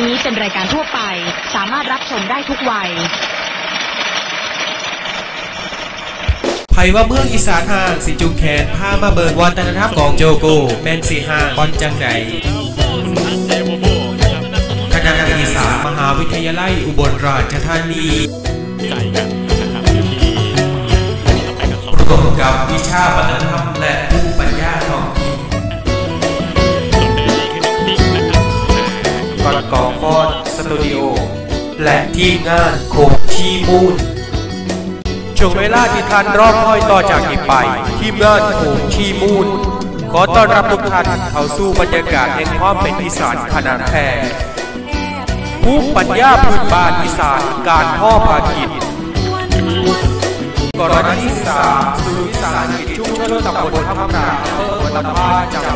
นี้เป็นรายการทั่วไป สามารถรับชมได้ทุกวัยไผว่าเมืองอีสานห่าง สิจุงแขนพามาเบิร์วัฒนธรรมของโจโกแมนสีห่างบอลจังไดคณะอีสานมหาวิทยาลัยอุบลราชธานีร่วมกับวิชาวัฒนธรรมและภู ฟอดสตูดิโอและทีมงานโคกชีมูลช่วงเวลาที่ท่านรอคอยต่อจากนี้ไป ทีมงานโขงชีมูลขอต้อนรับทุกท่านเข้าสู่บรรยากาศแห่งความเป็นอีสานขนาดแท้ผู้ปัญญาพื้นบ้านอีสานการพ่อพาคิดกรณีศึกษาศูนย์วิสาหกิจชุมชนตำบลทับกาอำเภอวัดพาจัง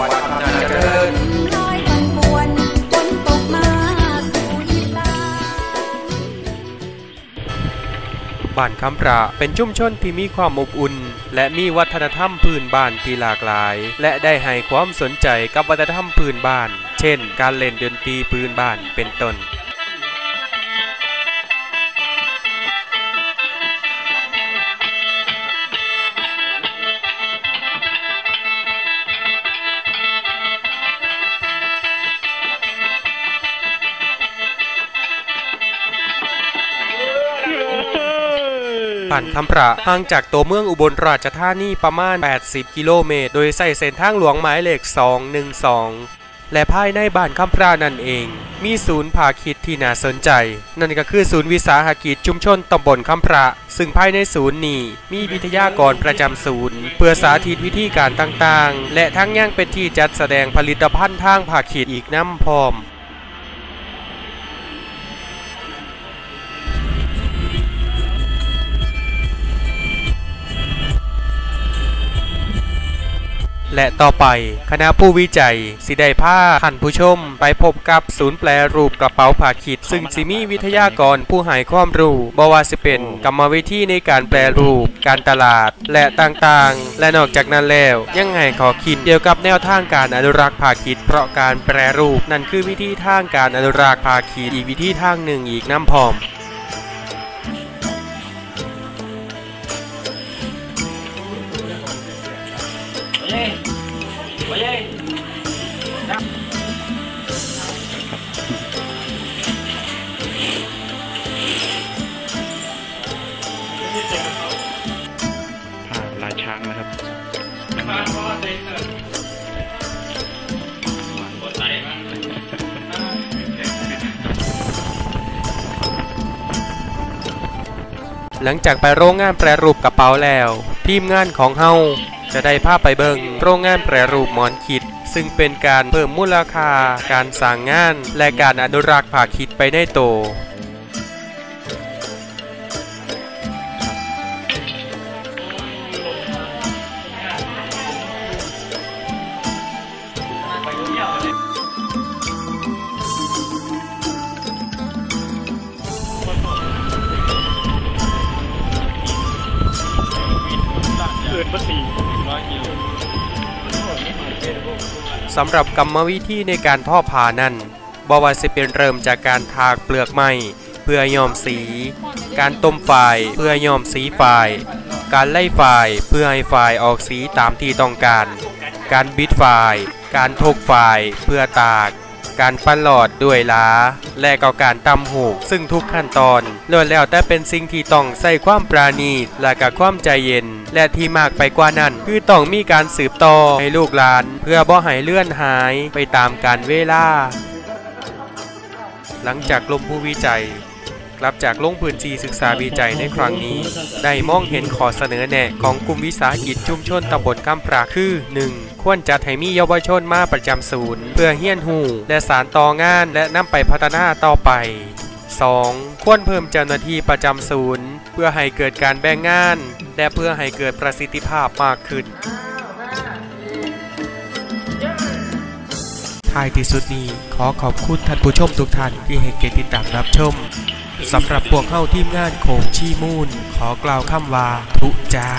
บ้านคำประเป็นชุมชนที่มีความอบอุ่น และมีวัฒนธรรมพื้นบ้านที่หลากหลาย และได้ให้ความสนใจกับวัฒนธรรมพื้นบ้าน เช่น การเล่นดนตรีพื้นบ้านเป็นต้น ผ่านคำประห่างจากตัวเมืองอุบลราชธานีประมาณ 80 กิโลเมตร โดยใส่เส้นทางหลวงหมายเลข 212 และภายในบ้านคำปรานั่นเอง มีศูนย์ภาคิดที่น่าสนใจ นั่นก็คือศูนย์วิสาหกิจชุมชนตำบลคำปราซึ่งภายในศูนย์นี้มีวิทยากรประจำศูนย์ เพื่อสาธิตวิธีการต่างๆ และทั้งยังเป็นที่จัดแสดงผลิตภัณฑ์ทางภาคิดอีกน้ำพร้อม และต่อไปคณะผู้วิจัย สิได้พาท่านผู้ชม ไปพบกับศูนย์แปลรูปกระเป๋าผ้าขีด ซึ่งสิมีวิทยากรผู้ให้ความรู้บว่าสิเป็นกรรมวิธีในการแปลรูป การตลาด และต่างๆ และนอกจากนั้นแล้ว ยังให้ขอคิดเกี่ยวกับแนวทางการอนุรักษ์ผ้าขีด เพราะการแปรรูป นั่นคือวิธีทางการอนุรักษ์ผ้าขีดอีกวิธีทางหนึ่งอีกน้ำพอม หลังจากไปโรงงานแปรรูปกระเป๋าแล้ว ทีมงานของเฮาจะได้ภาพไปเบิงโรงงานแปรรูปหมอนขิด ซึ่งเป็นการเพิ่มมูลค่าการสร้างงาน และการอนุรักษ์ผ้าขิดไปได้โต สำหรับกรรมวิธีในการทอผ้านั้นบว่าสิเป็นเริ่มจากการทากเปลือกไม้เพื่อย้อมสี การต้มฝายเพื่อย้อมสีฝาย การไล่ฝายเพื่อให้ฝายออกสีตามที่ต้องการ การบิดฝาย การทกฝายเพื่อตาก การปั้นหลอดด้วยล้าและก็การตำหูก ซึ่งทุกขั้นตอนล้วนแล้วแต่เป็นสิ่งที่ต้องใส่ความปราณีตและกับความใจเย็น และที่มากไปกว่านั้น คือต้องมีการสืบต่อให้ลูกหลาน เพื่อบ่ให้เลื่อนหายไปตามการเวลา หลังจากลงผู้วิจัยกลับจากลงพื้นที่ศึกษาวิจัยในครั้งนี้ ได้มองเห็นขอเสนอแนะของกลุ่มวิสาหกิจชุมชนตำบลกำปราคือ 1. ควรจัดให้มีเยาวชนมาประจำศูนย์ เพื่อเฮียนหูและสารต่องานและนำไปพัฒนาต่อไป 2. ควรเพิ่มเจ้าหน้าที่ประจำศูนย์ เพื่อให้เกิดการแบ่งงาน และเพื่อให้เกิดประสิทธิภาพมากขึ้นท้ายที่สุดนี้ขอขอบคุณท่านผู้ชมทุกท่านที่ให้เกียรติติดตามรับชมสำหรับพวกเข้าทีมงานโคงชีมูนขอกล่าวคำว่าทุจ้า